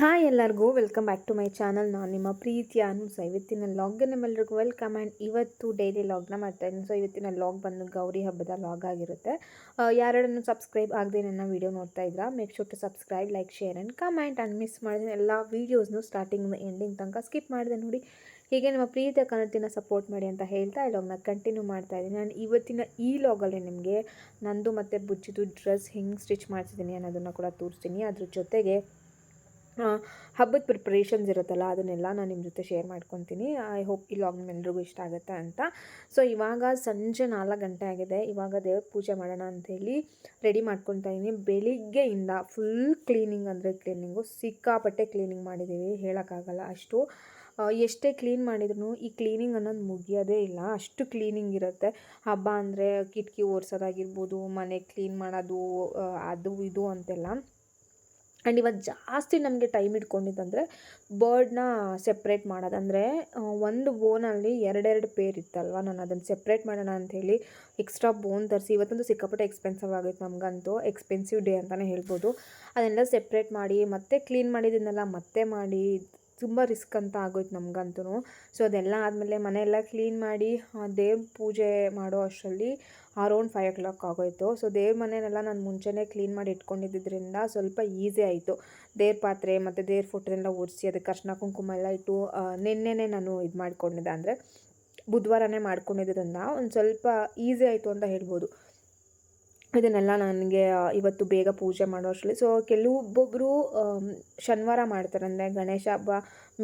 Hi ಎಲ್ಲರಿಗೂ welcome back to my channel ನಾನು ನಿಮ್ಮ ಪ್ರೀತಿಯ ಸೊ ಇವತ್ತಿನ ಲಾಗ್ಗೆ ನಿಮ್ಮೆಲ್ಲರಿಗೂ ವೆಲ್ಕಮ್ ಆ್ಯಂಡ್ ಇವತ್ತು ಡೈಲಿ ಲಾಗ್ನ ಮಾಡ್ತಾ ಇದ್ದೀನಿ. ಸೊ ಇವತ್ತಿನ ಲಾಗ್ ಬಂದು ಗೌರಿ ಹಬ್ಬದ ಲಾಗ್ ಆಗಿರುತ್ತೆ. ಯಾರನ್ನು ಸಬ್ಸ್ಕ್ರೈಬ್ ಆಗದೆ ನನ್ನ ವೀಡಿಯೋ ನೋಡ್ತಾ ಇದ್ರ make sure to subscribe like share and comment and miss ಮಾಡಿದ ಎಲ್ಲ ವೀಡಿಯೋಸ್ನು ಸ್ಟಾರ್ಟಿಂಗ್ ಎಂಡಿಂಗ್ ತನಕ ಸ್ಕಿಪ್ ಮಾಡಿದೆ ನೋಡಿ. ಹೀಗೆ ನಿಮ್ಮ ಪ್ರೀತಿಯ ಕನ್ನಡತಿನ ಸಪೋರ್ಟ್ ಮಾಡಿ ಅಂತ ಹೇಳ್ತಾ ಈ ಲಾಗ್ನ ಕಂಟಿನ್ಯೂ ಮಾಡ್ತಾ ಇದ್ದೀನಿ. ನಾನು ಇವತ್ತಿನ ಈ ಲಾಗಲ್ಲಿ ನಿಮಗೆ ನಂದು ಮತ್ತು ಬುಜ್ಜಿದು ಡ್ರೆಸ್ ಹೆಂಗೆ ಸ್ಟಿಚ್ ಮಾಡ್ತಿದ್ದೀನಿ ಅನ್ನೋದನ್ನು ಕೂಡ ತೋರಿಸ್ತೀನಿ. ಅದ್ರ ಜೊತೆಗೆ ಹಬ್ಬದ ಪ್ರಿಪ್ರೇಷನ್ಸ್ ಇರುತ್ತಲ್ಲ, ಅದನ್ನೆಲ್ಲ ನಾನು ನಿಮ್ಮ ಜೊತೆ ಶೇರ್ ಮಾಡ್ಕೊತೀನಿ. ಐ ಹೋಪ್ ಈ ಲಾಗ್ ನಿಮ್ಮೆಲ್ಲರಿಗೂ ಇಷ್ಟ ಆಗುತ್ತೆ ಅಂತ. ಸೊ ಇವಾಗ ಸಂಜೆ ನಾಲ್ಕು ಗಂಟೆ ಆಗಿದೆ. ಇವಾಗ ದೇವ್ರ ಪೂಜೆ ಮಾಡೋಣ ಅಂಥೇಳಿ ರೆಡಿ ಮಾಡ್ಕೊತಾ ಇದ್ದೀನಿ ಬೆಳಿಗ್ಗೆಯಿಂದ ಫುಲ್ ಕ್ಲೀನಿಂಗ್ ಅಂದರೆ ಕ್ಲೀನಿಂಗು ಸಿಕ್ಕಾಪಟ್ಟೆ ಕ್ಲೀನಿಂಗ್ ಮಾಡಿದ್ದೀವಿ ಹೇಳೋಕ್ಕಾಗಲ್ಲ ಅಷ್ಟು. ಎಷ್ಟೇ ಕ್ಲೀನ್ ಮಾಡಿದ್ರು ಈ ಕ್ಲೀನಿಂಗ್ ಅನ್ನೋದು ಮುಗಿಯೋದೇ ಇಲ್ಲ. ಅಷ್ಟು ಕ್ಲೀನಿಂಗ್ ಇರುತ್ತೆ. ಹಬ್ಬ ಅಂದರೆ ಕಿಟಕಿ ಒರೆಸೋದಾಗಿರ್ಬೋದು, ಮನೆ ಕ್ಲೀನ್ ಮಾಡೋದು ಅದು ಇದು ಅಂತೆಲ್ಲ. ಆ್ಯಂಡ್ ಇವತ್ತು ಜಾಸ್ತಿ ನಮಗೆ ಟೈಮ್ ಇಟ್ಕೊಂಡಿದ್ದಂದರೆ ಬರ್ಡ್ನ ಸೆಪ್ರೇಟ್ ಮಾಡೋದು. ಅಂದರೆ ಒಂದು ಬೋನಲ್ಲಿ ಎರಡೆರಡು ಪೇರ್ ಇತ್ತಲ್ವ? ನಾನು ಅದನ್ನು ಸೆಪ್ರೇಟ್ ಮಾಡೋಣ ಅಂಥೇಳಿ ಎಕ್ಸ್ಟ್ರಾ ಬೋನ್ ತರಿಸಿ, ಇವತ್ತೊಂದು ಸಿಕ್ಕಾಪಟ್ಟೆ ಎಕ್ಸ್ಪೆನ್ಸಿವ್ ಆಗೈತೆ ನಮಗಂತೂ, ಎಕ್ಸ್ಪೆನ್ಸಿವ್ ಡೇ ಅಂತಲೇ ಹೇಳ್ಬೋದು. ಅದನ್ನೆಲ್ಲ ಸೆಪ್ರೇಟ್ ಮಾಡಿ ಮತ್ತೆ ಕ್ಲೀನ್ ಮಾಡಿದ್ದನ್ನೆಲ್ಲ ಮತ್ತೆ ಮಾಡಿ ತುಂಬ ರಿಸ್ಕ್ ಅಂತ ಆಗೋಯ್ತು ನಮಗಂತೂ ಸೊ, ಅದೆಲ್ಲ ಆದಮೇಲೆ ಮನೆಯೆಲ್ಲ ಕ್ಲೀನ್ ಮಾಡಿ ದೇವ್ರ ಪೂಜೆ ಮಾಡೋ ಅಷ್ಟರಲ್ಲಿ ಅರೌಂಡ್ ಫೈವ್ ಓ ಕ್ಲಾಕ್ ಆಗೋಯ್ತು. ಸೊ, ದೇವ್ರ ಮನೆಯೆಲ್ಲ ನಾನು ಮುಂಚೆನೇ ಕ್ಲೀನ್ ಮಾಡಿ ಇಟ್ಕೊಂಡಿದ್ದರಿಂದ ಸ್ವಲ್ಪ ಈಸಿ ಆಯಿತು. ದೇವ್ರ ಪಾತ್ರೆ ಮತ್ತು ದೇವ್ರ ಫೋಟೋನೆಲ್ಲ ಒರೆಸಿ, ಅದಕ್ಕೆ ಅರ್ಶನ ಕುಂಕುಮ ಎಲ್ಲ ಇಟ್ಟು ನಿನ್ನೆನೆ ನಾನು ಇದು ಮಾಡ್ಕೊಂಡಿದ್ದೆ. ಅಂದರೆ ಬುಧವಾರನೇ ಮಾಡ್ಕೊಂಡಿದ್ದರಿಂದ ಒಂದು ಸ್ವಲ್ಪ ಈಸಿ ಆಯಿತು ಅಂತ ಹೇಳ್ಬೋದು. ಇದನ್ನೆಲ್ಲ ನನಗೆ ಇವತ್ತು ಬೇಗ ಪೂಜೆ ಮಾಡೋ ಅಷ್ಟರಲ್ಲಿ. ಸೊ ಕೆಲವೊಬ್ಬೊಬ್ಬರು ಶನಿವಾರ ಮಾಡ್ತಾರೆ. ಅಂದರೆ ಗಣೇಶ ಹಬ್ಬ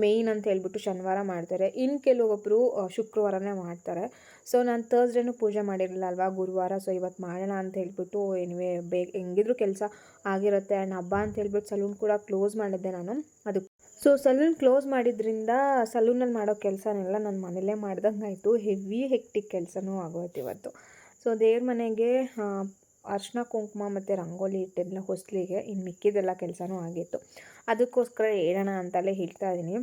ಮೇಯ್ನ್ ಅಂತ ಹೇಳ್ಬಿಟ್ಟು ಶನಿವಾರ ಮಾಡ್ತಾರೆ. ಇನ್ನು ಕೆಲವೊಬ್ಬರು ಶುಕ್ರವಾರನೇ ಮಾಡ್ತಾರೆ. ಸೊ ನಾನು ತರ್ಸ್ಡೇನೂ ಪೂಜೆ ಮಾಡಿರಲಿಲ್ಲ ಅಲ್ವಾ? ಗುರುವಾರ. ಸೊ ಇವತ್ತು ಮಾಡೋಣ ಅಂತ ಹೇಳ್ಬಿಟ್ಟು ಏನಿವೆ ಬೇಗ ಹೆಂಗಿದ್ರು ಕೆಲಸ ಆಗಿರುತ್ತೆ. ಆ್ಯಂಡ್ ಹಬ್ಬ ಅಂತ ಹೇಳ್ಬಿಟ್ಟು ಸಲೂನ್ ಕೂಡ ಕ್ಲೋಸ್ ಮಾಡಿದ್ದೆ ನಾನು. ಅದು ಸೊ ಸಲೂನ್ ಕ್ಲೋಸ್ ಮಾಡಿದ್ರಿಂದ ಸಲೂನಲ್ಲಿ ಮಾಡೋ ಕೆಲಸನೆಲ್ಲ ನಾನು ಮನೇಲೇ ಮಾಡ್ದಂಗೆ ಆಯಿತು ಹೆವಿ ಹೆಕ್ಟಿಕ್ ಕೆಲಸನೂ ಆಗೋಯ್ತು ಇವತ್ತು. ಸೊ ದೇವ್ರ ಮನೆಗೆ ಅರ್ಶಿನ ಕುಂಕುಮ ಮತ್ತು ರಂಗೋಲಿ ಇಟ್ಟಿದ್ದೆಲ್ಲ ಹೊಸ್ಲಿಗೆ. ಇನ್ನು ಮಿಕ್ಕಿದೆಲ್ಲ ಕೆಲಸನೂ ಆಗಿತ್ತು. ಅದಕ್ಕೋಸ್ಕರ ಹೇಳೋಣ ಅಂತಲೇ ಹೇಳ್ತಾ ಇದ್ದೀನಿ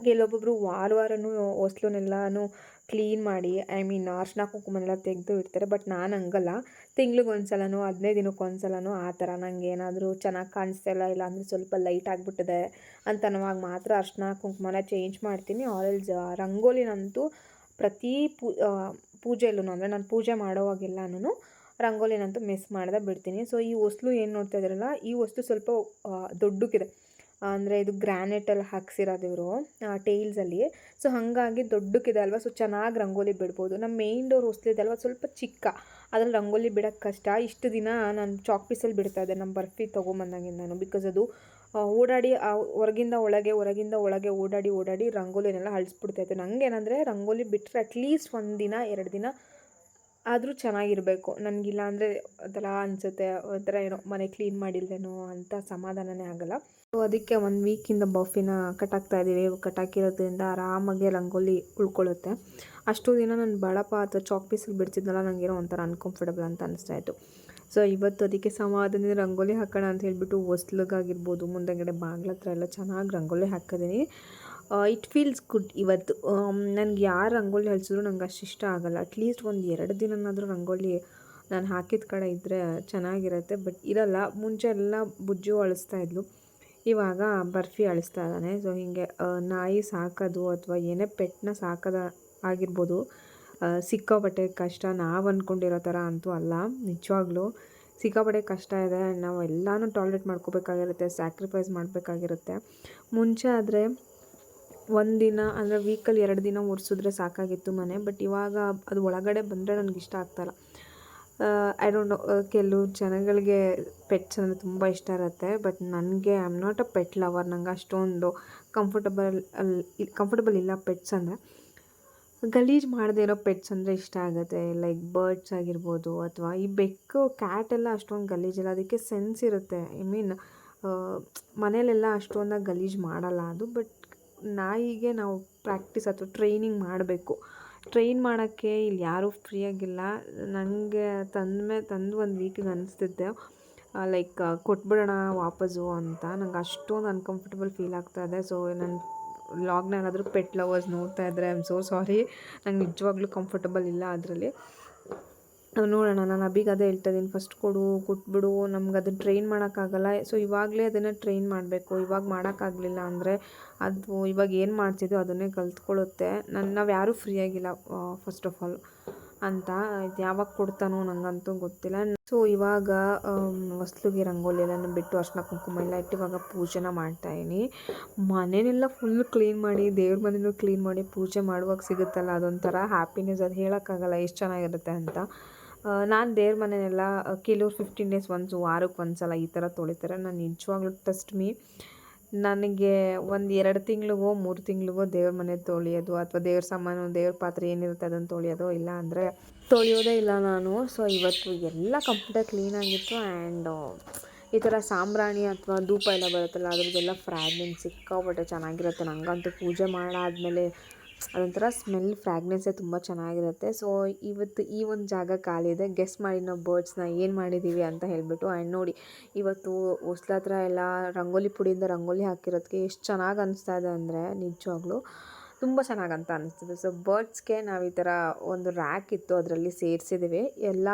ಕೆಲವೊಬ್ಬೊಬ್ರು ವಾರ ವಾರನೂ ಹೊಸ್ಲನ್ನೆಲ್ಲನೂ ಕ್ಲೀನ್ ಮಾಡಿ, ಐ ಮೀನ್ ಅರ್ಶಿನ ಕುಂಕುಮನೆಲ್ಲ ತೆಗೆದು ಇಡ್ತಾರೆ. ಬಟ್ ನಾನು ಹಂಗಲ್ಲ. ತಿಂಗ್ಳಿಗೆ ಒಂದು ಸಲನೋ ಹದಿನೈದು ದಿನಕ್ಕೆ ಒಂದು ಆ ಥರ ನನಗೆ ಏನಾದರೂ ಚೆನ್ನಾಗಿ ಕಾಣಿಸ್ತಾ ಇಲ್ಲ. ಅಂದರೆ ಸ್ವಲ್ಪ ಲೈಟ್ ಆಗಿಬಿಟ್ಟಿದೆ ಅಂತ ಅನ್ನೋವಾಗ ಮಾತ್ರ ಅರ್ಶಿನ ಕುಂಕುಮನ ಚೇಂಜ್ ಮಾಡ್ತೀನಿ. ಆರೆಲ್ಸ್ ರಂಗೋಲಿನಂತೂ ಪ್ರತಿ ಪೂ ಪೂಜೆಯಲ್ಲೂ ಅಂದರೆ ನಾನು ಪೂಜೆ ಮಾಡೋವಾಗೆಲ್ಲನೂ ರಂಗೋಲಿನಂತೂ ಮಿಸ್ ಮಾಡದೆ ಬಿಡ್ತೀನಿ. ಸೊ ಈ ಹೊಸ್ಲು ಏನು ನೋಡ್ತಾ ಇದ್ರಲ್ಲ, ಈ ವಸ್ತು ಸ್ವಲ್ಪ ದೊಡ್ಡಕ್ಕಿದೆ. ಅಂದರೆ ಇದು ಗ್ರ್ಯಾನೆಟಲ್ಲಿ ಹಾಕ್ಸಿರೋದು ಇವರು ಟೇಲ್ಸಲ್ಲಿ ಸೊ ಹಾಗಾಗಿ ದೊಡ್ಡಕ್ಕಿದೆ ಅಲ್ವಾ? ಸೊ ಚೆನ್ನಾಗಿ ರಂಗೋಲಿ ಬಿಡ್ಬೋದು. ನಮ್ಮ ಮೇಯ್ನ್ ಡೋರ್ ಹೊಸ್ಲಿದೆ ಅಲ್ವಾ? ಸ್ವಲ್ಪ ಚಿಕ್ಕ. ಅದ್ರಲ್ಲಿ ರಂಗೋಲಿ ಬಿಡೋಕ್ಕೆ ಕಷ್ಟ. ಇಷ್ಟು ದಿನ ನಾನು ಚಾಕ್ ಪೀಸಲ್ಲಿ ಬಿಡ್ತಾ ಇದ್ದೆ. ನಮ್ಮ ಬರ್ಫಿ ತೊಗೊಂಬಂದಾಗಿಂದ ನಾನು ಬಿಕಾಸ್ ಅದು ಓಡಾಡಿ ಹೊರಗಿಂದ ಒಳಗೆ ಹೊರಗಿಂದ ಒಳಗೆ ಓಡಾಡಿ ಓಡಾಡಿ ರಂಗೋಲಿನೆಲ್ಲ ಹಳಿಸ್ಬಿಡ್ತಾಯಿತ್ತು ನನಗೇನಂದರೆ ರಂಗೋಲಿ ಬಿಟ್ಟರೆ ಅಟ್ಲೀಸ್ಟ್ ಒಂದು ದಿನ, ಎರಡು ದಿನ ಆದರೂ ಚೆನ್ನಾಗಿರಬೇಕು. ನನಗಿಲ್ಲ ಅಂದರೆ ಒಂಥರ ಅನಿಸುತ್ತೆ, ಒಂಥರ ಏನೋ ಮನೆ ಕ್ಲೀನ್ ಮಾಡಿಲ್ವೇನೋ ಅಂತ ಸಮಾಧಾನನೇ ಆಗಲ್ಲ. ಸೊ ಅದಕ್ಕೆ ಒಂದು ವೀಕಿಂದ ಬಫಿನ ಕಟ್ಟಾಕ್ತಾ ಇದ್ದೀವಿ. ಕಟ್ಟಾಕಿರೋದ್ರಿಂದ ಆರಾಮಾಗಿ ರಂಗೋಲಿ ಉಳ್ಕೊಳ್ಳುತ್ತೆ. ಅಷ್ಟು ದಿನ ನಾನು ಬಳಪ ಅಥವಾ ಚಾಕ್ ಪೀಸಲ್ಲಿ ಬಿಡ್ತಿದ್ನಲ್ಲ ನನಗೇನೋ ಒಂಥರ ಅನ್ಕಂಫರ್ಟಬಲ್ ಅಂತ ಅನಿಸ್ತಾ ಇತ್ತು. ಸೊ ಇವತ್ತು ಅದಕ್ಕೆ ಸಮಾಧಾನದಿಂದ ರಂಗೋಲಿ ಹಾಕೋಣ ಅಂತ ಹೇಳಿಬಿಟ್ಟು ಹೊಸ್ಲಿಗಾಗಿರ್ಬೋದು, ಮುಂದೆಗಡೆ ಬಾಗ್ಲ ಹತ್ರ ಎಲ್ಲ ಚೆನ್ನಾಗಿ ರಂಗೋಲಿ ಹಾಕಿದ್ದೀನಿ. ಇಟ್ ಫೀಲ್ಸ್ ಗುಡ್ ಇವತ್ತು. ನನಗೆ ಯಾರು ರಂಗೋಲಿ ಹಳ್ಸಿದ್ರು ನಂಗೆ ಅಷ್ಟು ಇಷ್ಟ ಆಗಲ್ಲ. ಅಟ್ಲೀಸ್ಟ್ ಒಂದು ಎರಡು ದಿನನಾದರೂ ರಂಗೋಲಿ ನಾನು ಹಾಕಿದ ಕಡೆ ಇದ್ದರೆ ಚೆನ್ನಾಗಿರುತ್ತೆ ಬಟ್ ಇರಲ್ಲ. ಮುಂಚೆ ಎಲ್ಲ ಬುಜ್ಜು ಅಳಿಸ್ತಾ ಇದ್ಲು. ಇವಾಗ ಬರ್ಫಿ ಅಳಿಸ್ತಾ ಇದ್ದಾನೆ. ಸೊ ಹೀಗೆ ನಾಯಿ ಸಾಕೋದು ಅಥವಾ ಏನೇ ಪೆಟ್ನ ಸಾಕೋದ ಆಗಿರ್ಬೋದು ಸಿಕ್ಕಾಪಟ್ಟೆ ಕಷ್ಟ. ನಾವು ಅಂದ್ಕೊಂಡಿರೋ ಥರ ಅಂತೂ ಅಲ್ಲ, ನಿಜವಾಗ್ಲೂ. ಸಿಕ್ಕಾಪಟ್ಟೆ ಕಷ್ಟ ಇದೆ. ನಾವು ಎಲ್ಲನೂ ಟಾಲ್ರೇಟ್ ಮಾಡ್ಕೋಬೇಕಾಗಿರುತ್ತೆ ಸ್ಯಾಕ್ರಿಫೈಸ್ ಮಾಡಬೇಕಾಗಿರುತ್ತೆ. ಮುಂಚೆ ಆದರೆ ಒಂದಿನ ಅಂದರೆ ವೀಕಲ್ಲಿ ಎರಡು ದಿನ ಒರೆಸಿದ್ರೆ ಸಾಕಾಗಿತ್ತು ಮನೆ ಬಟ್ ಇವಾಗ ಅದು ಒಳಗಡೆ ಬಂದರೆ ನನಗೆ ಇಷ್ಟ ಆಗ್ತಾಯಿಲ್ಲ ಐ ಡೋಂಟ್ ನೋ ಕೆಲವು ಜನಗಳಿಗೆ ಪೆಟ್ಸ್ ಅಂದರೆ ತುಂಬ ಇಷ್ಟ ಇರುತ್ತೆ ಬಟ್ ನನಗೆ I am not a pet lover ನಂಗೆ ಅಷ್ಟೊಂದು ಕಂಫರ್ಟಬಲ್ ಅಲ್ಲಿ ಕಂಫರ್ಟಬಲ್ ಇಲ್ಲ ಪೆಟ್ಸ್ ಅಂದರೆ. ಗಲೀಜು ಮಾಡದೇ ಇರೋ ಪೆಟ್ಸ್ ಅಂದರೆ ಇಷ್ಟ ಆಗುತ್ತೆ ಲೈಕ್ ಬರ್ಡ್ಸ್ ಆಗಿರ್ಬೋದು ಅಥವಾ ಈ ಬೆಕ್ಕು ಕ್ಯಾಟ್ ಎಲ್ಲ ಅಷ್ಟೊಂದು ಗಲೀಜಿಲ್ಲ ಅದಕ್ಕೆ ಸೆನ್ಸ್ ಇರುತ್ತೆ. ಐ ಮೀನ್ ಮನೇಲೆಲ್ಲ ಅಷ್ಟೊಂದಾಗಿ ಗಲೀಜು ಮಾಡಲ್ಲ ಅದು ಬಟ್ ನಾಯಿಗೆ ನಾವು ಪ್ರಾಕ್ಟೀಸ್ ಅಥವಾ ಟ್ರೈನಿಂಗ್ ಮಾಡಬೇಕು. ಟ್ರೈನ್ ಮಾಡೋಕ್ಕೆ ಇಲ್ಲಿ ಯಾರೂ ಫ್ರೀಯಾಗಿಲ್ಲ ನನಗೆ ತಂದ ತಂದು ಒಂದು ವೀಕಿಗೆ ಅನಿಸ್ತಿದ್ದೆ. ಲೈಕ್ ಕೊಟ್ಬಿಡೋಣ ವಾಪಸ್ಸು ಅಂತ. ನಂಗೆ ಅಷ್ಟೊಂದು ಅನ್ಕಂಫರ್ಟಬಲ್ ಫೀಲ್ ಆಗ್ತಾ ಇದೆ. ಸೊ ನನ್ನ ಲಾಗ್ನ ಏನಾದರೂ ಪೆಟ್ ಲವರ್ಸ್ ನೋಡ್ತಾ ಇದ್ದರೆ ಐ ಆಮ್ ಸೋ ಸಾರಿ ನಂಗೆ ನಿಜವಾಗ್ಲೂ ಕಂಫರ್ಟಬಲ್ ಇಲ್ಲ ಅದರಲ್ಲಿ. ನೋಡೋಣ, ನಾನು ಅಬಿಗೆ ಅದೇ ಹೇಳ್ತಾ ಇದ್ದೀನಿ. ಫಸ್ಟ್ ಕೊಡು, ಕೊಟ್ಬಿಡು, ನಮ್ಗೆ ಅದನ್ನು ಟ್ರೈನ್ ಮಾಡೋಕ್ಕಾಗಲ್ಲ. ಸೊ ಇವಾಗಲೇ ಅದನ್ನು ಟ್ರೈನ್ ಮಾಡಬೇಕು. ಇವಾಗ ಮಾಡೋಕ್ಕಾಗಲಿಲ್ಲ ಅಂದರೆ ಅದು ಇವಾಗ ಏನು ಮಾಡ್ತಿದ್ದೋ ಅದನ್ನೇ ಕಲ್ತ್ಕೊಳ್ಳುತ್ತೆ. ನನ್ನ ನಾವು ಯಾರೂ ಫ್ರೀ ಆಗಿಲ್ಲ ಫಸ್ಟ್ ಆಫ್ ಆಲ್ ಅಂತ. ಇದು ಯಾವಾಗ ಕೊಡ್ತಾನೋ ನನಗಂತೂ ಗೊತ್ತಿಲ್ಲ. ಸೊ ಇವಾಗ ಹೊಸ್ಲಿಗೆ ರಂಗೋಲಿ ಎಲ್ಲ ಬಿಟ್ಟು ಅರ್ಶಿನ ಕುಂಕುಮ ಎಲ್ಲ ಇಟ್ಟು ಇವಾಗ ಪೂಜೆನ ಮಾಡ್ತಾಯಿನಿ ಮನೆಯೆಲ್ಲ ಫುಲ್ ಕ್ಲೀನ್ ಮಾಡಿ, ದೇವ್ರ ಮನೇನೂ ಕ್ಲೀನ್ ಮಾಡಿ ಪೂಜೆ ಮಾಡುವಾಗ ಸಿಗುತ್ತಲ್ಲ ಅದೊಂಥರ ಹ್ಯಾಪಿನೆಸ್ ಅದು ಹೇಳೋಕ್ಕಾಗಲ್ಲ, ಎಷ್ಟು ಚೆನ್ನಾಗಿರುತ್ತೆ ಅಂತ. ನಾನು ದೇವ್ರ ಮನೆಯೆಲ್ಲ ಕೆಲವ್ರು ಫಿಫ್ಟೀನ್ ಡೇಸ್ ಒನ್ಸ್ ವಾರಕ್ಕೆ ಒಂದು ಸಲ ಈ ಥರ ತೊಳಿತಾರೆ. ನಾನು ನಿಜವಾಗ್ಲೂ ಟಸ್ಟ್ ಮೀ ನನಗೆ ಒಂದು ಎರಡು ತಿಂಗಳಿಗೋ, ಮೂರು ತಿಂಗಳಿಗೋ ದೇವ್ರ ಮನೆ ತೊಳೆಯೋದು ಅಥವಾ ದೇವ್ರ ಸಾಮಾನು, ದೇವ್ರ ಪಾತ್ರೆ ಏನಿರುತ್ತೆ ಅದನ್ನು ತೊಳೆಯೋದು ಇಲ್ಲ ಅಂದರೆ ತೊಳೆಯೋದೇ ಇಲ್ಲ ನಾನು. ಸೊ ಇವತ್ತು ಎಲ್ಲ ಕಂಪ್ಲೀಟಾಗಿ ಕ್ಲೀನಾಗಿತ್ತು ಆ್ಯಂಡ್ ಈ ಥರ ಸಾಂಬ್ರಾಣಿ ಅಥವಾ ಧೂಪ ಎಲ್ಲ ಬರುತ್ತಲ್ಲ, ಅದ್ರದ್ದೆಲ್ಲ ಫ್ರ್ಯಾಗ್ನೆನ್ಸ್ ಸಿಕ್ಕಾಪಟ್ಟೆ ಚೆನ್ನಾಗಿರುತ್ತೆ. ನನಗಂತೂ ಪೂಜೆ ಮಾಡಾದಮೇಲೆ ಅದೊಂಥರ ಸ್ಮೆಲ್ ಫ್ರ್ಯಾಗ್ನೆನ್ಸೇ ತುಂಬ ಚೆನ್ನಾಗಿರುತ್ತೆ. ಸೊ ಇವತ್ತು ಈ ಒಂದು ಜಾಗ ಖಾಲಿ ಇದೆ ಗೆಸ್ ಮಾಡಿ ನಾವು ಬರ್ಡ್ಸ್ನ ಏನು ಮಾಡಿದ್ದೀವಿ ಅಂತ ಹೇಳಿಬಿಟ್ಟು ಆ್ಯಂಡ್ ನೋಡಿ, ಇವತ್ತು ಹೊಸ್ಲ ಎಲ್ಲ ರಂಗೋಲಿ ಪುಡಿಯಿಂದ ರಂಗೋಲಿ ಹಾಕಿರೋದಕ್ಕೆ ಎಷ್ಟು ಚೆನ್ನಾಗಿ ಅನಿಸ್ತಾ ಇದೆ ಅಂದರೆ, ನಿಜವಾಗ್ಲೂ ತುಂಬ ಚೆನ್ನಾಗಂತ ಅನಿಸ್ತಿದೆ. ಸೊ ಬರ್ಡ್ಸ್ಗೆ ನಾವು ಈ ಥರ ಒಂದು ರ್ಯಾಕ್ ಇತ್ತು, ಅದರಲ್ಲಿ ಸೇರಿಸಿದ್ದೀವಿ ಎಲ್ಲ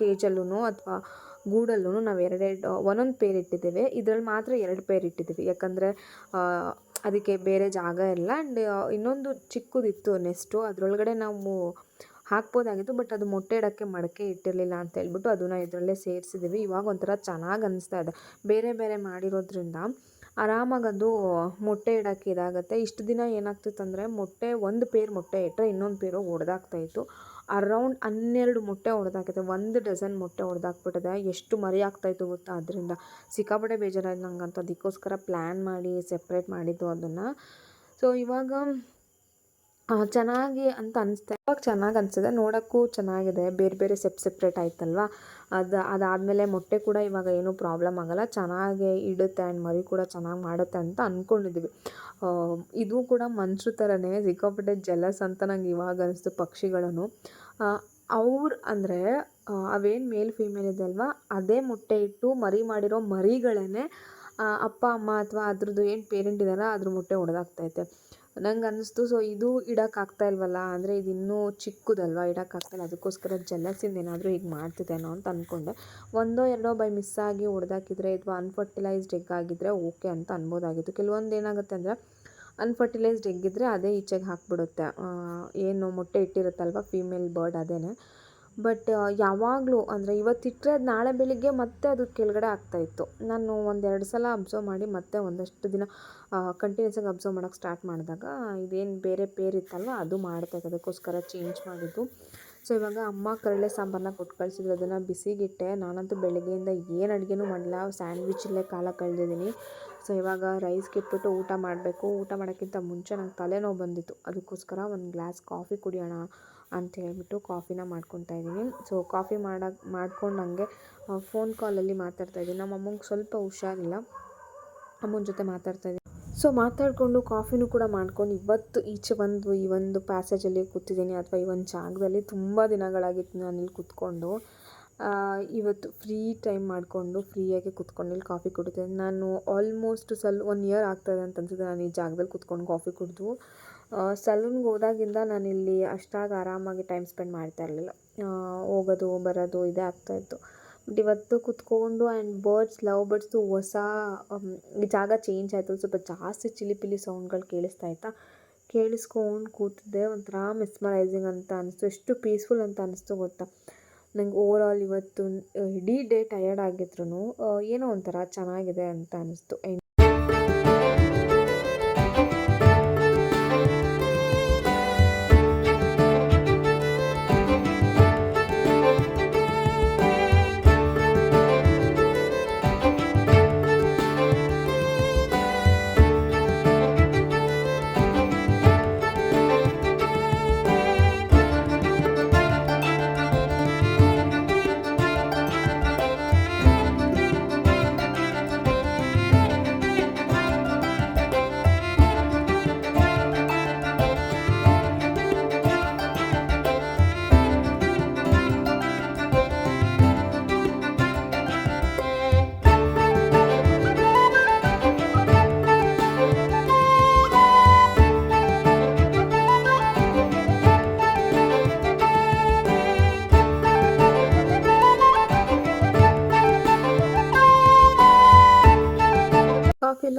ಕೇಜಲ್ಲೂ ಅಥವಾ ಗೂಡಲ್ಲೂ ನಾವು ಎರಡೆರಡು ಒಂದೊಂದು ಪೇರ್ ಇಟ್ಟಿದ್ದೇವೆ ಇದರಲ್ಲಿ ಮಾತ್ರ ಎರಡು ಪೇರ್ ಇಟ್ಟಿದ್ದೀವಿ ಯಾಕಂದರೆ ಅದಕ್ಕೆ ಬೇರೆ ಜಾಗ ಇಲ್ಲ. ಆ್ಯಂಡ್ ಇನ್ನೊಂದು ಚಿಕ್ಕದಿತ್ತು ನೆಸ್ಟು ಅದರೊಳಗಡೆ ನಾವು ಹಾಕ್ಬೋದಾಗಿತ್ತು ಬಟ್ ಅದು ಮೊಟ್ಟೆ ಇಡೋಕ್ಕೆ ಮಡಕೆ ಇಟ್ಟಿರಲಿಲ್ಲ ಅಂತ ಹೇಳ್ಬಿಟ್ಟು ಅದನ್ನು ಇದರಲ್ಲೇ ಸೇರಿಸಿದ್ದೀವಿ ಇವಾಗ ಒಂಥರ ಚೆನ್ನಾಗಿ ಅನಿಸ್ತಾ ಇದೆ. ಬೇರೆ ಬೇರೆ ಮಾಡಿರೋದ್ರಿಂದ ಆರಾಮಾಗಿ ಅದು ಮೊಟ್ಟೆ ಇಡೋಕ್ಕೆ ಇದಾಗುತ್ತೆ. ಇಷ್ಟು ದಿನ ಏನಾಗ್ತಿತ್ತು ಅಂದರೆ ಮೊಟ್ಟೆ ಒಂದು ಪೇರ್ ಮೊಟ್ಟೆ ಇಟ್ಟರೆ ಇನ್ನೊಂದು ಪೇರು ಒಡೆದಾಗ್ತಾಯಿತ್ತು ಅರೌಂಡ್ ಹನ್ನೆರಡು ಮೊಟ್ಟೆ ಹೊಡೆದಾಕಿದೆ ಒಂದು ಡಜನ್ ಮೊಟ್ಟೆ ಹೊಡೆದಾಕ್ಬಿಟ್ಟಿದೆ ಎಷ್ಟು ಮರಿ ಆಗ್ತಾಯಿತ್ತು ಗೊತ್ತಾ? ಅದರಿಂದ ಸಿಕ್ಕಾಪಟ್ಟೆ ಬೇಜಾರಾಯ್ತು ನಂಗಂತೂ. ಅದಕ್ಕೋಸ್ಕರ ಪ್ಲ್ಯಾನ್ ಮಾಡಿ ಸೆಪ್ರೇಟ್ ಮಾಡಿದ್ದು ಅದನ್ನು. ಸೊ ಇವಾಗ ಚೆನ್ನಾಗಿ ಅಂತ ಅನಿಸ್ತಾ. ಇವಾಗ ಚೆನ್ನಾಗಿ ಅನಿಸಿದೆ. ನೋಡೋಕ್ಕೂ ಚೆನ್ನಾಗಿದೆ. ಬೇರೆ ಬೇರೆ ಸೆಪ್ ಸೆಪ್ರೇಟ್ ಆಯ್ತಲ್ವ? ಅದು, ಅದಾದಮೇಲೆ ಮೊಟ್ಟೆ ಕೂಡ ಇವಾಗ ಏನೂ ಪ್ರಾಬ್ಲಮ್ ಆಗೋಲ್ಲ. ಚೆನ್ನಾಗಿ ಇಡುತ್ತೆ ಆ್ಯಂಡ್ ಮರಿ ಕೂಡ ಚೆನ್ನಾಗಿ ಮಾಡುತ್ತೆ ಅಂತ ಅಂದ್ಕೊಂಡಿದ್ವಿ ಇದು ಕೂಡ ಮನುಷ್ಯರು ಥರನೇ ಸಿಕ್ಕಾಪಟ್ಟೆ ಜಲಸ್ ಅಂತ ನಂಗೆ ಇವಾಗ ಅನಿಸ್ತು ಪಕ್ಷಿಗಳನ್ನು. ಅವ್ರು ಅಂದರೆ ಅವೇನು ಮೇಲ್ ಫೀಮೇಲ್ ಇದೆ ಅಲ್ವಾ? ಅದೇ ಮೊಟ್ಟೆ ಇಟ್ಟು ಮರಿ ಮಾಡಿರೋ ಮರಿಗಳೇ ಅಪ್ಪ, ಅಮ್ಮ ಅಥವಾ ಅದ್ರದ್ದು ಏನು ಪೇರೆಂಟ್ ಇದ್ದಾರೋ, ಅದ್ರ ಮೊಟ್ಟೆ ಹೊಡೆದಾಕ್ತೈತೆ ನಂಗೆ ಅನ್ನಿಸ್ತು ಸೊ ಇದು ಇಡೋಕ್ಕಾಗ್ತಾ ಇಲ್ವಲ್ಲ? ಅಂದರೆ ಇದು ಇನ್ನೂ ಚಿಕ್ಕದಲ್ವ? ಇಡೋಕ್ಕಾಗ್ತಾಯಿಲ್ಲ ಅದಕ್ಕೋಸ್ಕರ ಜಲಸಿಂದ ಏನಾದರೂ ಹೀಗೆ ಮಾಡ್ತಿದ್ದೇನೋ ಅಂತ ಅಂದ್ಕೊಂಡೆ ಒಂದೋ ಎರಡೋ ಬೈ ಮಿಸ್ ಆಗಿ ಹೊಡೆದಾಕಿದ್ರೆ ಅಥವಾ ಅನ್ಫರ್ಟಿಲೈಸ್ಡ್ ಎಗ್ ಆಗಿದ್ದರೆ ಓಕೆ ಅಂತ ಅನ್ಬೋದಾಗಿತ್ತು. ಕೆಲವೊಂದು ಏನಾಗುತ್ತೆ ಅಂದರೆ ಅನ್ಫರ್ಟಿಲೈಸ್ಡ್ ಎಗ್ ಇದ್ದರೆ ಅದೇ ಈಚೆಗೆ ಹಾಕ್ಬಿಡುತ್ತೆ. ಏನು ಮೊಟ್ಟೆ ಇಟ್ಟಿರುತ್ತಲ್ವ? ಫೀಮೇಲ್ ಬರ್ಡ್ ಅದೇ ಬಟ್ ಯಾವಾಗಲೂ ಅಂದರೆ ಇವತ್ತಿಟ್ಟರೆ ಅದು ನಾಳೆ ಬೆಳಿಗ್ಗೆ ಮತ್ತೆ ಅದು ಕೆಳಗಡೆ ಆಗ್ತಾಯಿತ್ತು ನಾನು ಒಂದೆರಡು ಸಲ ಅಬ್ಸರ್ವ್ ಮಾಡಿ ಮತ್ತೆ ಒಂದಷ್ಟು ದಿನ ಕಂಟಿನ್ಯೂಸಾಗಿ ಅಬ್ಸರ್ವ್ ಮಾಡೋಕ್ಕೆ ಸ್ಟಾರ್ಟ್ ಮಾಡಿದಾಗ ಇದೇನು ಬೇರೆ ಪೇರ್ ಇತ್ತಲ್ವ, ಅದು ಮಾಡ್ತಾಯಿತ್ತು ಅದಕ್ಕೋಸ್ಕರ ಚೇಂಜ್ ಮಾಡಿದ್ದು. ಸೊ ಇವಾಗ ಅಮ್ಮ ಕರಳೆ ಸಾಂಬಾರನ್ನ ಕೊಟ್ಟು ಕಳಿಸಿದ್ರು. ಅದನ್ನು ಬಿಸಿಗಿಟ್ಟೆ. ನಾನಂತೂ ಬೆಳಗ್ಗೆಯಿಂದ ಏನು ಅಡುಗೆನೂ ಮಾಡಿಲ್ಲ ಸ್ಯಾಂಡ್ವಿಚಲ್ಲೇ ಕಾಲ ಕಳೆದಿದ್ದೀನಿ. ಸೊ ಇವಾಗ ರೈಸ್ ಇಟ್ಬಿಟ್ಟು ಊಟ ಮಾಡಬೇಕು. ಊಟ ಮಾಡೋಕ್ಕಿಂತ ಮುಂಚೆ ನಂಗೆ ತಲೆನೋವು ಬಂದಿತ್ತು. ಅದಕ್ಕೋಸ್ಕರ ಒಂದು ಗ್ಲಾಸ್ ಕಾಫಿ ಕುಡಿಯೋಣ. ಅಂತ ಹೇಳ್ಬಿಟ್ಟು ಕಾಫಿನ ಮಾಡ್ಕೊತಾ ಇದ್ದೀನಿ. ಸೊ ಕಾಫಿ ಮಾಡೋಕೆ ಮಾಡ್ಕೊಂಡು ಹಂಗೆ ಫೋನ್ ಕಾಲಲ್ಲಿ ಮಾತಾಡ್ತಾ ಇದ್ದೀನಿ. ನಮ್ಮ ಅಮ್ಮಂಗೆ ಸ್ವಲ್ಪ ಹುಷಾರಿಲ್ಲ. ಅಮ್ಮನ ಜೊತೆ ಮಾತಾಡ್ತಾ ಇದ್ದೀನಿ. ಸೊ ಮಾತಾಡಿಕೊಂಡು ಕಾಫಿನೂ ಕೂಡ ಮಾಡ್ಕೊಂಡು ಇವತ್ತು ಈಚೆ ಬಂದು ಈ ಒಂದು ಪ್ಯಾಸೇಜಲ್ಲಿ ಕೂತಿದ್ದೀನಿ. ಅಥವಾ ಈ ಒಂದು ಜಾಗದಲ್ಲಿ ತುಂಬ ದಿನಗಳಾಗಿತ್ತು ನಾನು ಇಲ್ಲಿ ಕೂತ್ಕೊಂಡು. ಇವತ್ತು ಫ್ರೀ ಟೈಮ್ ಮಾಡಿಕೊಂಡು ಫ್ರೀಯಾಗಿ ಕೂತ್ಕೊಂಡು ಇಲ್ಲಿ ಕಾಫಿ ಕುಡಿತೀನಿ ನಾನು ಆಲ್ಮೋಸ್ಟ್ ಸಲ್ ಒನ್ ಇಯರ್ ಆಗ್ತಾಯಿದೆ ಅಂತ ಅನ್ಸುತ್ತೆ. ನಾನು ಈ ಜಾಗದಲ್ಲಿ ಕೂತ್ಕೊಂಡು ಕಾಫಿ ಕುಡಿದು. ಸಲೂನ್ಗೆ ಹೋದಾಗಿಂದ ನಾನಿಲ್ಲಿ ಅಷ್ಟಾಗಿ ಆರಾಮಾಗಿ ಟೈಮ್ ಸ್ಪೆಂಡ್ ಮಾಡ್ತಾ ಇರಲಿಲ್ಲ. ಹೋಗೋದು, ಬರೋದು ಇದೇ ಆಗ್ತಾಯಿತ್ತು ಬಟ್ ಇವತ್ತು ಕುತ್ಕೊಂಡು ಆ್ಯಂಡ್ ಬರ್ಡ್ಸ್, ಲವ್ ಬರ್ಡ್ಸ್ದು ಹೊಸ ಜಾಗ ಚೇಂಜ್ ಆಯಿತು. ಸ್ವಲ್ಪ ಜಾಸ್ತಿ ಚಿಲಿಪಿಲಿ ಸೌಂಡ್ಗಳು ಕೇಳಿಸ್ತಾ ಇತ್ತಾ, ಕೇಳಿಸ್ಕೊಂಡು ಕೂತಿದ್ದೆ. ಒಂಥರ ಮಿಸ್ಮರೈಸಿಂಗ್ ಅಂತ ಅನಿಸ್ತು. ಎಷ್ಟು ಪೀಸ್ಫುಲ್ ಅಂತ ಅನಿಸ್ತು ಗೊತ್ತಾ. ನಂಗೆ ಓವರ್ ಆಲ್ ಇವತ್ತು, ಇಡೀ ಡೇ ಟಯರ್ಡ್ ಆಗಿದ್ರು ಏನೋ ಒಂಥರ ಚೆನ್ನಾಗಿದೆ ಅಂತ ಅನಿಸ್ತು.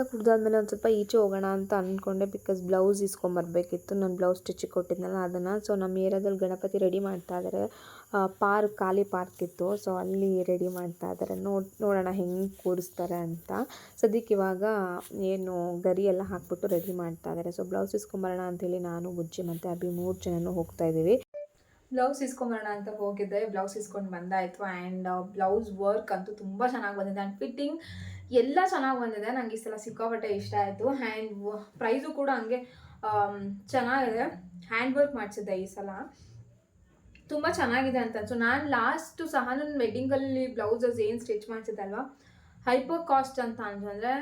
ಕುಡ್ದಾದ್ಮೇಲೆ ಒಂದು ಸ್ವಲ್ಪ ಈಚೆ ಹೋಗೋಣ ಅಂತ ಅಂದ್ಕೊಂಡೆ ಬಿಕಾಸ್ ಬ್ಲೌಸ್ ಇಸ್ಕೊಂಬರ್ಬೇಕಿತ್ತು. ನಾನು ಬ್ಲೌಸ್ ಸ್ಟಿಚಿಗೆ ಕೊಟ್ಟಿದ್ನಲ್ಲ ಅದನ್ನು. ಸೊ ನಮ್ಮ ಏರಿಯಾದಲ್ಲಿ ಗಣಪತಿ ರೆಡಿ ಮಾಡ್ತಾ ಇದ್ದಾರೆ ಪಾರ್ಕ್, ಖಾಲಿ ಪಾರ್ಕ್ ಇತ್ತು. ಸೊ ಅಲ್ಲಿ ರೆಡಿ ಮಾಡ್ತಾ ಇದ್ದಾರೆ ನೋಡಿ, ನೋಡೋಣ ಹೆಂಗೆ ಕೂರಿಸ್ತಾರೆ ಅಂತ. ಸದ್ಯಕ್ಕೆ ಇವಾಗ ಏನು ಗರಿ ಎಲ್ಲ ಹಾಕ್ಬಿಟ್ಟು ರೆಡಿ ಮಾಡ್ತಾ ಇದ್ದಾರೆ ಸೊ ಬ್ಲೌಸ್ ಇಸ್ಕೊಂಬರೋಣ ಅಂತೇಳಿ ನಾನು, ಬುಜ್ಜಿ ಮತ್ತು ಅಭಿ ಮೂರು ಜನನೂ ಹೋಗ್ತಾ ಇದ್ದೀವಿ. ಬ್ಲೌಸ್ ಇಸ್ಕೊಂಬರೋಣ ಅಂತ ಹೋಗಿದ್ದೆ. ಬ್ಲೌಸ್ ಇಸ್ಕೊಂಡು ಬಂದಾಯಿತು. ಆ್ಯಂಡ್ ಬ್ಲೌಸ್ ವರ್ಕ್ ಅಂತೂ ತುಂಬ ಚೆನ್ನಾಗಿ ಬಂದಿದೆ. ಆ್ಯಂಡ್ ಫಿಟ್ಟಿಂಗ್ ಎಲ್ಲ ಚೆನ್ನಾಗಿ ಬಂದಿದೆ. ನನಗೆ ಈ ಸಲ ಸಿಕ್ಕಾಪಟ್ಟೆ ಇಷ್ಟ ಆಯಿತು. ಹ್ಯಾಂಡ್ ಪ್ರೈಸು ಕೂಡ ಹಂಗೆ ಚೆನ್ನಾಗಿದೆ. ಹ್ಯಾಂಡ್ ವರ್ಕ್ ಮಾಡಿಸಿದ್ದೆ ಈ ಸಲ. ತುಂಬ ಚೆನ್ನಾಗಿದೆ ಅಂತ ಅನ್ಸು. ನಾನು ಲಾಸ್ಟು ಸಹ ನನ್ನ ವೆಡ್ಡಿಂಗಲ್ಲಿ ಬ್ಲೌಸಸ್ ಏನು ಸ್ಟಿಚ್ ಮಾಡಿಸಿದ್ದಲ್ವ ಹೈಪರ್ ಕಾಸ್ಟ್ ಅಂತ ಅಂತಂದರೆ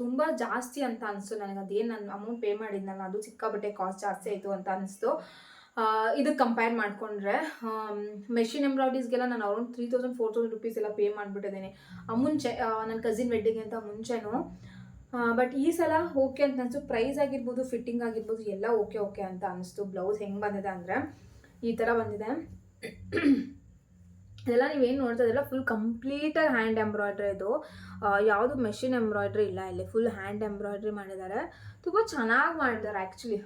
ತುಂಬ ಜಾಸ್ತಿ ಅಂತ ಅನಿಸ್ತು ನನಗೆ. ಅದೇನು ನಾನು ಅಮೌಂಟ್ ಪೇ ಮಾಡಿದ್ನಲ್ಲ, ಅದು ಸಿಕ್ಕಾಪಟ್ಟೆ ಕಾಸ್ಟ್ ಜಾಸ್ತಿ ಆಯಿತು ಅಂತ ಅನಿಸ್ತು. ಇದಕ್ಕೆ ಕಂಪೇರ್ ಮಾಡಿಕೊಂಡ್ರೆ ಮೆಷಿನ್ ಎಂಬ್ರಾಯ್ಡ್ರೀಸ್ಗೆಲ್ಲ ನಾನು around three thousand four thousand rupees ಎಲ್ಲ ಪೇ ಮಾಡಿಬಿಟ್ಟಿದ್ದೀನಿ. ಆ, ಮುಂಚೆ ನನ್ನ ಕಸಿನ್ ವೆಡ್ಡಿಂಗ್ ಅಂತ ಮುಂಚೆನೂ ಬಟ್ ಈ ಸಲ ಓಕೆ ಅಂತ ಅನಿಸ್ತು ಪ್ರೈಸ್ ಆಗಿರ್ಬೋದು ಫಿಟ್ಟಿಂಗ್ ಆಗಿರ್ಬೋದು, ಎಲ್ಲ ಓಕೆ ಓಕೆ ಅಂತ ಅನಿಸ್ತು. ಬ್ಲೌಸ್ ಹೆಂಗೆ ಬಂದಿದೆ ಅಂದರೆ, ಈ ಥರ ಬಂದಿದೆ. ಇದೆಲ್ಲ ನೀವೇನು ನೋಡ್ತಾ ಇದ್ದಲ್ಲ ಫುಲ್ ಕಂಪ್ಲೀಟಾಗಿ ಹ್ಯಾಂಡ್ ಎಂಬ್ರಾಯ್ಡ್ರಿ ಇದು. ಯಾವುದು ಮೆಷಿನ್ ಎಂಬ್ರಾಯ್ಡ್ರಿ ಇಲ್ಲ ಇಲ್ಲಿ ಫುಲ್ ಹ್ಯಾಂಡ್ ಎಂಬ್ರಾಯ್ಡ್ರಿ ಮಾಡಿದ್ದಾರೆ. ತುಂಬ ಚೆನ್ನಾಗಿ ಮಾಡಿದ್ದಾರೆ ಆ್ಯಕ್ಚುಲಿ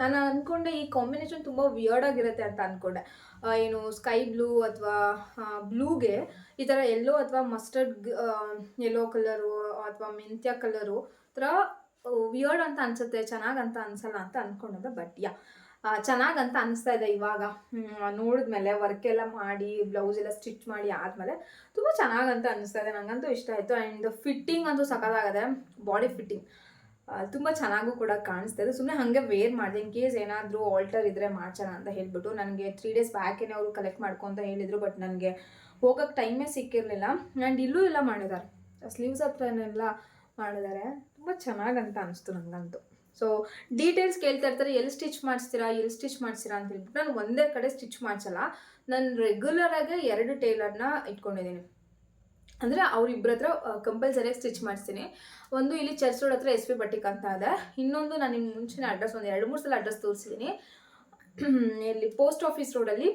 ನಾನು ಅಂದ್ಕೊಂಡೆ ಈ ಕಾಂಬಿನೇಷನ್ ತುಂಬ ವಿಯರ್ಡ್ ಆಗಿರುತ್ತೆ ಅಂತ ಅಂದ್ಕೊಂಡೆ ಏನು ಸ್ಕೈ ಬ್ಲೂ ಅಥವಾ ಬ್ಲೂಗೆ ಈ ಥರ ಎಲ್ಲೋ ಅಥವಾ ಮಸ್ಟರ್ಡ್ ಎಲ್ಲೋ ಕಲರು ಅಥವಾ ಮೆಂತ್ಯ ಕಲರು ಥರ ವಿಯರ್ಡ್ ಅಂತ ಅನಿಸುತ್ತೆ, ಚೆನ್ನಾಗಿ ಅಂತ ಅನ್ಸಲ್ಲ ಅಂತ ಅಂದ್ಕೊಂಡಿದ್ದೆ ಬಟ್ ಯಾ ಚೆನ್ನಾಗಿ ಅಂತ ಅನಿಸ್ತಾ ಇದೆ ಇವಾಗ. ನೋಡಿದ್ಮೇಲೆ ವರ್ಕ್ ಎಲ್ಲ ಮಾಡಿ ಬ್ಲೌಸ್ ಎಲ್ಲ ಸ್ಟಿಚ್ ಮಾಡಿ ಆದಮೇಲೆ ತುಂಬ ಚೆನ್ನಾಗಿ ಅಂತ ಅನಿಸ್ತಾ ಇದೆ. ನನಗಂತೂ ಇಷ್ಟ ಆಯಿತು. ಆ್ಯಂಡ್ ಫಿಟ್ಟಿಂಗ್ ಅಂತೂ ಸಖತ್ತಾಗಿದೆ ಬಾಡಿ ಫಿಟ್ಟಿಂಗ್ ತುಂಬ ಚೆನ್ನಾಗೂ ಕೂಡ ಕಾಣಿಸ್ತಾ ಇದೆ. ಸುಮ್ಮನೆ ಹಾಗೆ ವೇರ್ ಮಾಡಿದೆ ಇನ್ ಕೇಸ್ ಏನಾದರೂ ಆಲ್ಟರ್ ಇದ್ದರೆ ಮಾಡ್ಸೋಣ ಅಂತ ಹೇಳ್ಬಿಟ್ಟು ನನಗೆ ತ್ರೀ ಡೇಸ್ ಬ್ಯಾಕೇನೆ ಅವರು ಕಲೆಕ್ಟ್ ಮಾಡ್ಕೊಂತ ಹೇಳಿದರು ಬಟ್ ನನಗೆ ಹೋಗೋಕ್ಕೆ ಟೈಮೇ ಸಿಕ್ಕಿರಲಿಲ್ಲ. ಆ್ಯಂಡ್ ಇಲ್ಲೂ ಎಲ್ಲ ಮಾಡಿದ್ದಾರೆ. ಸ್ಲೀವ್ಸ್ ಹತ್ರನೆಲ್ಲ ಮಾಡಿದ್ದಾರೆ. ತುಂಬ ಚೆನ್ನಾಗಂತ ಅನಿಸ್ತು ನನಗಂತೂ ಸೊ ಡೀಟೇಲ್ಸ್ ಕೇಳ್ತಾ ಇರ್ತಾರೆ, ಎಲ್ಲಿ ಸ್ಟಿಚ್ ಮಾಡಿಸ್ತೀರಾ, ಎಲ್ಲಿ ಸ್ಟಿಚ್ ಮಾಡಿಸ್ತೀರಾ ಅಂತ ಹೇಳ್ಬಿಟ್ಟು ನಾನು ಒಂದೇ ಕಡೆ ಸ್ಟಿಚ್ ಮಾಡಿಸಲ್ಲ. ನಾನು ರೆಗ್ಯುಲರಾಗೆ ಎರಡು ಟೇಲರ್ನ ಇಟ್ಕೊಂಡಿದ್ದೀನಿ. ಅಂದರೆ ಅವ್ರಿಬ್ಬರ ಹತ್ರ ಕಂಪಲ್ಸರಿಯಾಗಿ ಸ್ಟಿಚ್ ಮಾಡಿಸ್ತೀನಿ. ಒಂದು ಇಲ್ಲಿ ಚರ್ಚ್ ರೋಡ್ ಹತ್ರ ಎಸ್ ಪಿ ಬಟ್ಟಿಕ್ ಅಂತ ಇದೆ. ಇನ್ನೊಂದು ನಾನು ನಿಮ್ಮ ಮುಂಚಿನ ಅಡ್ರೆಸ್ ಒಂದು ಎರಡು ಮೂರು ಸಲ ಅಡ್ರೆಸ್ ತೋರಿಸಿದ್ದೀನಿ ಇಲ್ಲಿ ಪೋಸ್ಟ್ ಆಫೀಸ್ ರೋಡಲ್ಲಿ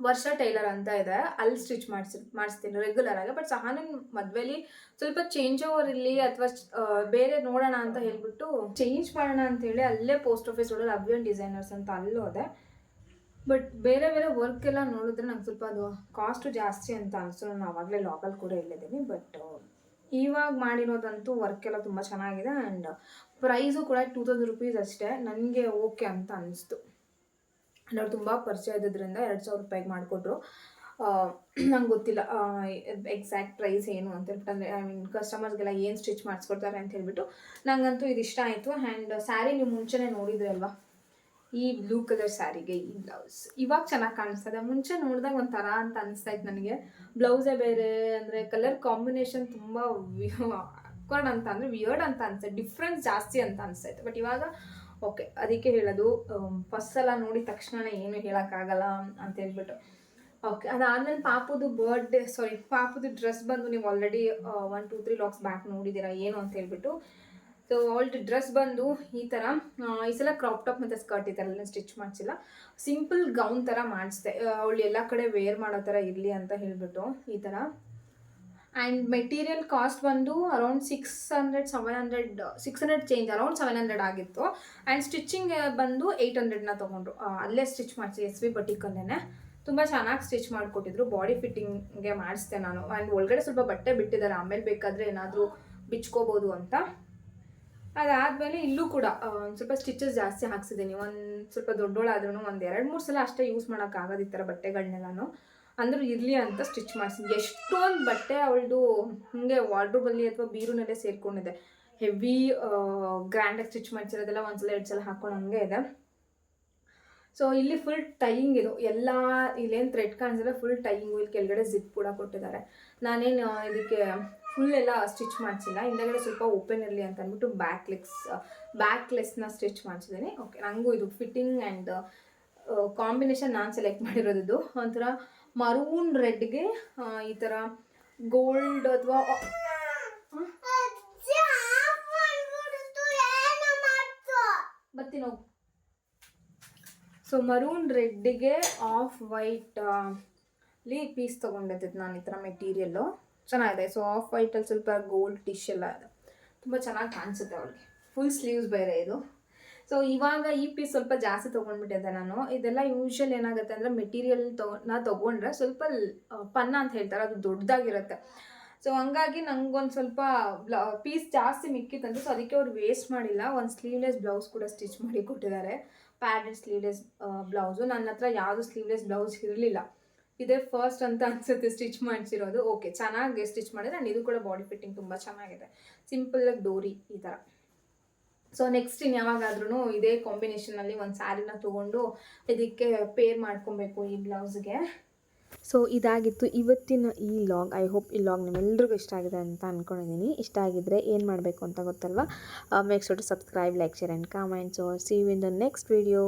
ವರ್ಷ ಟೈಲರ್ ಅಂತ ಇದೆ. ಅಲ್ಲಿ ಸ್ಟಿಚ್ ಮಾಡಿಸಿ, ಮಾಡಿಸ್ತೀನಿ ರೆಗ್ಯುಲರ್ ಆಗಿ. ಬಟ್ ಸಹ ನನ್ನ ಮದುವೆಲಿ ಸ್ವಲ್ಪ ಚೇಂಜ್ ಓವರ್ ಇರಲಿ ಅಥವಾ ಬೇರೆ ನೋಡೋಣ ಅಂತ ಹೇಳ್ಬಿಟ್ಟು ಚೇಂಜ್ ಮಾಡೋಣ ಅಂತೇಳಿ ಅಲ್ಲೇ ಪೋಸ್ಟ್ ಆಫೀಸ್ ರೋಡಲ್ಲಿ ಅಭಿಯನ್ ಡಿಸೈನರ್ಸ್ ಅಂತ ಅಲ್ಲೂ ಹೋದೆ ಬಟ್ ಬೇರೆ ಬೇರೆ ವರ್ಕ್ ಎಲ್ಲ ನೋಡಿದ್ರೆ ನಂಗೆ ಸ್ವಲ್ಪ ಅದು ಕಾಸ್ಟು ಜಾಸ್ತಿ ಅಂತ ಅನಿಸ್ತು ನಾನು ಆವಾಗಲೇ ಲಾಕಲ್ ಕೂಡ ಇಲ್ಲಿದ್ದೀನಿ ಬಟ್ ಇವಾಗ ಮಾಡಿರೋದಂತೂ ವರ್ಕ್ ಎಲ್ಲ ತುಂಬ ಚೆನ್ನಾಗಿದೆ. ಆ್ಯಂಡ್ ಪ್ರೈಸು ಕೂಡ ಟೂ ತೌಸಂಡ್ ರುಪೀಸ್ ಅಷ್ಟೇ. ನನಗೆ ಓಕೆ ಅಂತ ಅನಿಸ್ತು. ಅವ್ರು ತುಂಬ ಪರಿಚಯ ಇದ್ದಿದ್ದರಿಂದ ಎರಡು ಸಾವಿರ ರೂಪಾಯಿಗೆ ಮಾಡಿಕೊಟ್ರು. ನಂಗೆ ಗೊತ್ತಿಲ್ಲ. ಎಕ್ಸಾಕ್ಟ್ ಪ್ರೈಸ್ ಏನು ಅಂತ ಹೇಳ್ಬಿಟ್ಟು ಐ ಮೀನ್ ಕಸ್ಟಮರ್ಸ್ಗೆಲ್ಲ ಏನು ಸ್ಟಿಚ್ ಮಾಡಿಸ್ಕೊಡ್ತಾರೆ ಅಂತ ಹೇಳ್ಬಿಟ್ಟು ನನಗಂತೂ ಇದು ಇಷ್ಟ ಆಯಿತು. ಆ್ಯಂಡ್ ಸ್ಯಾರಿ ನೀವು ಮುಂಚೆನೇ ನೋಡಿದ್ರಿ ಅಲ್ವಾ? ಈ ಬ್ಲೂ ಕಲರ್ ಸ್ಯಾರಿಗೆ ಈ ಬ್ಲೌಸ್ ಇವಾಗ ಚೆನ್ನಾಗಿ ಕಾಣಿಸ್ತದೆ ಮುಂಚೆ ನೋಡಿದಾಗ ಒಂಥರ ಅಂತ ಅನಿಸ್ತಾ ಇತ್ತು ನನಗೆ. ಬ್ಲೌಸೇ ಬೇರೆ, ಅಂದರೆ ಕಲರ್ ಕಾಂಬಿನೇಷನ್ ತುಂಬ ಅಕ್ವರ್ಡ್ ಅಂತ ಅಂದರೆ ವಿಯರ್ಡ್ ಅಂತ ಅನಿಸ್ತದೆ ಡಿಫ್ರೆನ್ಸ್ ಜಾಸ್ತಿ ಅಂತ ಅನಿಸ್ತಾಯಿತ್ತು ಬಟ್ ಇವಾಗ ಓಕೆ ಅದಕ್ಕೆ ಹೇಳೋದು ಫಸ್ಟ್ ಸಲ ನೋಡಿದ ತಕ್ಷಣ ಏನು ಹೇಳೋಕ್ಕಾಗಲ್ಲ ಅಂತ ಹೇಳ್ಬಿಟ್ಟು. ಓಕೆ ಅದಾದ್ಮೇಲೆ ಪಾಪುದು ಬರ್ಡೇ ಸಾರಿ ಪಾಪುದು ಡ್ರೆಸ್ ಬಂದು ನೀವು already one two three looks back ನೋಡಿದ್ದೀರಾ, ಏನು ಅಂತ ಹೇಳ್ಬಿಟ್ಟು ಸೊ ಡ್ರೆಸ್ ಬಂದು ಈ ಥರ ಈ ಸಲ ಕ್ರಾಪ್ ಟಾಪ್ ಮತ್ತು ಸ್ಕರ್ಟ್ ಈ ಥರ ಎಲ್ಲ ಸ್ಟಿಚ್ ಮಾಡಿಸಿಲ್ಲ. ಸಿಂಪಲ್ ಗೌನ್ ಥರ ಮಾಡಿಸ್ದೆ. ಅವಳು ಎಲ್ಲ ಕಡೆ ವೇರ್ ಮಾಡೋ ಥರ ಇರಲಿ ಅಂತ ಹೇಳಿಬಿಟ್ಟು ಈ ಥರ ಆ್ಯಂಡ್ ಮೆಟೀರಿಯಲ್ ಕಾಸ್ಟ್ ಬಂದು around six hundred seven hundred six hundred change around seven hundred ಆಗಿತ್ತು. ಆ್ಯಂಡ್ ಸ್ಟಿಚಿಂಗ್ ಬಂದು ಏಯ್ಟ್ ಹಂಡ್ರೆಡ್ನ ತೊಗೊಂಡ್ರು. ಅಲ್ಲೇ ಸ್ಟಿಚ್ ಮಾಡಿಸಿ ಎಸ್ ವಿ ಬಟಿಕಲ್ಲೇ ತುಂಬ ಚೆನ್ನಾಗಿ ಸ್ಟಿಚ್ ಮಾಡಿಕೊಟ್ಟಿದ್ರು. ಬಾಡಿ ಫಿಟ್ಟಿಂಗ್ಗೆ ಮಾಡಿಸ್ದೆ ನಾನು. ಆ್ಯಂಡ್ ಒಳಗಡೆ ಸ್ವಲ್ಪ ಬಟ್ಟೆ ಬಿಟ್ಟಿದ್ದಾರೆ. ಆಮೇಲೆ ಬೇಕಾದರೆ ಏನಾದರೂ ಬಿಚ್ಕೋಬೋದು ಅಂತ. ಅದಾದಮೇಲೆ ಇಲ್ಲೂ ಕೂಡ ಒಂದು ಒಂದ್ ಸ್ವಲ್ಪ ಸ್ಟಿಚಸ್ ಜಾಸ್ತಿ ಹಾಕ್ಸಿದ್ದೀನಿ. ಒಂದು ಸ್ವಲ್ಪ ದೊಡ್ಡೋಳಾದ್ರೂ ಒಂದು ಎರಡು, ಮೂರು ಸಲ ಅಷ್ಟೇ ಯೂಸ್ ಮಾಡೋಕ್ಕಾಗೋದು ಈ ಥರ ಬಟ್ಟೆಗಳನ್ನೆಲ್ಲನೂ ಅಂದರೂ ಇರಲಿ ಅಂತ ಸ್ಟಿಚ್ ಮಾಡಿಸಿದ್ವಿ ಎಷ್ಟೊಂದು ಬಟ್ಟೆ ಅವಳದು ಹಿಂಗೆ ವಾರ್ಡ್ರೋಬಲ್ಲಿ ಅಥವಾ ಬೀರುನಲ್ಲೇ ಸೇರ್ಕೊಂಡಿದೆ. ಹೆವಿ ಗ್ರ್ಯಾಂಡಾಗಿ ಸ್ಟಿಚ್ ಮಾಡಿಸಿರೋದೆಲ್ಲ ಒಂದ್ಸಲ ಎರಡು ಸಲ ಹಾಕೊಂಡು ಹಂಗೆ ಇದೆ. ಸೊ ಇಲ್ಲಿ ಫುಲ್ ಟೈಯಿಂಗ್ ಇದು. ಎಲ್ಲ, ಇಲ್ಲೇನು ಥ್ರೆಡ್ ಕಾಣಿಸಿದ್ರೆ ಫುಲ್ ಟೈಯಿಂಗು ಇಲ್ಲಿ ಕೆಳಗಡೆ ಜಿಪ್ ಕೂಡ ಕೊಟ್ಟಿದ್ದಾರೆ. ನಾನೇನು ಇದಕ್ಕೆ ಫುಲ್ ಎಲ್ಲ ಸ್ಟಿಚ್ ಮಾಡಿಸಿಲ್ಲ. ಹಿಂದೆಗಡೆ ಸ್ವಲ್ಪ ಓಪನ್ ಇರಲಿ ಅಂತ ಅಂದ್ಬಿಟ್ಟು ಬ್ಯಾಕ್ ಲೆಗ್ಸ್ ಬ್ಯಾಕ್ ಲೆಸ್ನ ಸ್ಟಿಚ್ ಮಾಡಿಸಿದ್ದೀನಿ. ಓಕೆ ನನಗೂ ಇದು ಫಿಟ್ಟಿಂಗ್ ಆ್ಯಂಡ್ ಕಾಂಬಿನೇಷನ್ ನಾನು ಸೆಲೆಕ್ಟ್ ಮಾಡಿರೋದಿದ್ದು ಒಂಥರ ಮರೂನ್ ರೆಡ್ಗೆ ಈ ಥರ ಗೋಲ್ಡ್ ಅಥವಾ ಸೊ ಮರೂನ್ ರೆಡ್ಡಿಗೆ ಆಫ್ ವೈಟ್ ಲೀ ಪೀಸ್ ತೊಗೊಂಡಿದ್ದು ನಾನು ಈ ಥರ ಮೆಟೀರಿಯಲ್ಲು ಚೆನ್ನಾಗಿದೆ. ಸೊ ಆಫ್ ವೈಟಲ್ಲಿ ಸ್ವಲ್ಪ ಗೋಲ್ಡ್ ಟಿಶ್ ಎಲ್ಲ ಇದೆ. ತುಂಬ ಚೆನ್ನಾಗಿ ಕಾಣಿಸುತ್ತೆ ಅವಳಿಗೆ. ಫುಲ್ ಸ್ಲೀವ್ಸ್ ಬೇರೆ ಇದು. ಸೊ ಇವಾಗ ಈ ಪೀಸ್ ಸ್ವಲ್ಪ ಜಾಸ್ತಿ ತೊಗೊಂಡ್ಬಿಟ್ಟಿದ್ದೆ ನಾನು. ಇದೆಲ್ಲ ಯೂಶ್ವಲ್ ಏನಾಗುತ್ತೆ ಅಂದರೆ ಮೆಟೀರಿಯಲ್ ತಗೊ ನಾ ತೊಗೊಂಡ್ರೆ ಸ್ವಲ್ಪ ಪನ್ನ ಅಂತ ಹೇಳ್ತಾರೆ. ಅದು ದೊಡ್ಡದಾಗಿರುತ್ತೆ. ಸೊ ಹಂಗಾಗಿ ನಂಗೊಂದು ಸ್ವಲ್ಪ ಬ್ಲ ಪೀಸ್ ಜಾಸ್ತಿ ಮಿಕ್ಕಿತ್ತಂತೆ ಸೊ ಅದಕ್ಕೆ ಅವ್ರು ವೇಸ್ಟ್ ಮಾಡಿಲ್ಲ. ಒಂದು ಸ್ಲೀವ್ಲೆಸ್ ಬ್ಲೌಸ್ ಕೂಡ ಸ್ಟಿಚ್ ಮಾಡಿ ಕೊಟ್ಟಿದ್ದಾರೆ. ಪ್ಯಾಡೆಡ್ ಸ್ಲೀವ್ಲೆಸ್ ಬ್ಲೌಸು ನನ್ನ ಹತ್ರ ಯಾವುದು ಸ್ಲೀವ್ಲೆಸ್ ಬ್ಲೌಸ್ ಇರಲಿಲ್ಲ. ಇದೇ ಫಸ್ಟ್ ಅಂತ ಅನ್ಸುತ್ತೆ ಸ್ಟಿಚ್ ಮಾಡಿಸಿರೋದು. ಓಕೆ ಚೆನ್ನಾಗಿ ಸ್ಟಿಚ್ ಮಾಡಿದ್ರೆ ಆ್ಯಂಡ್ ಇದು ಕೂಡ ಬಾಡಿ ಫಿಟ್ಟಿಂಗ್ ತುಂಬ ಚೆನ್ನಾಗಿದೆ. ಸಿಂಪಲ್ಲಾಗಿ ಡೋರಿ ಈ ಥರ ಸೊ ನೆಕ್ಸ್ಟ್ ಇನ್ನು ಯಾವಾಗಾದ್ರೂ ಇದೇ ಕಾಂಬಿನೇಷನಲ್ಲಿ ಒಂದು ಸ್ಯಾರಿನ ತೊಗೊಂಡು ಇದಕ್ಕೆ ಪೇರ್ ಮಾಡ್ಕೊಬೇಕು ಈ ಬ್ಲೌಸ್ಗೆ ಸೊ ಇದಾಗಿತ್ತು ಇವತ್ತಿನ ಈ ಲಾಗ್ ಐ ಹೋಪ್ ಈ ಲಾಗ್ ನಿಮ್ಮೆಲ್ರಿಗೂ ಇಷ್ಟ ಆಗಿದೆ ಅಂತ ಅಂದ್ಕೊಂಡಿದ್ದೀನಿ ಇಷ್ಟ ಆಗಿದ್ದರೆ ಏನು ಮಾಡಬೇಕು ಅಂತ ಗೊತ್ತಲ್ವಾ? Make sure to subscribe like share and comments see you in the next video